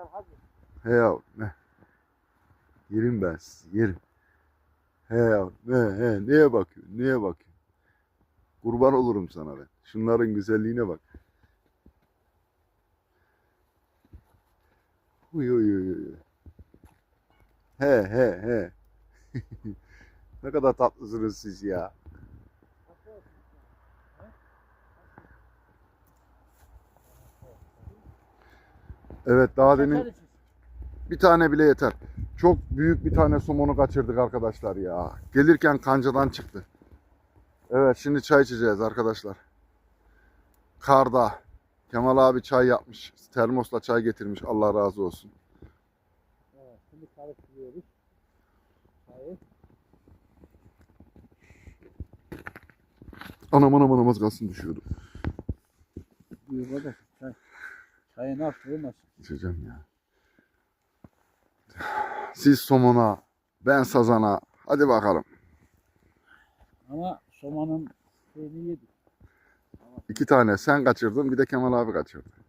Ya hadi. He ya ne? Yerim ben sizi yerim. He ya ne he neye bakıyorsun neye bakıyorsun? Kurban olurum sana ben. Şunların güzelliğine bak. Uy uy uy uy. He he he. ne kadar tatlısınız siz ya. Evet daha demin bir tane bile yeter. Çok büyük bir tane somonu kaçırdık arkadaşlar ya. Gelirken kancadan çıktı. Evet şimdi çay içeceğiz arkadaşlar. Karda. Kemal abi çay yapmış. Termosla çay getirmiş. Allah razı olsun. Evet, şimdi karıştırıyoruz. Çayı. Anam anam anam az kalsın düşüyordu. Buyur Çayı ne yaptırılmaz. İçeceğim ya. Siz somona, ben sazana. Hadi bakalım. Ama somanın şeyini yedik. İki tane sen kaçırdın bir de Kemal abi kaçırdı.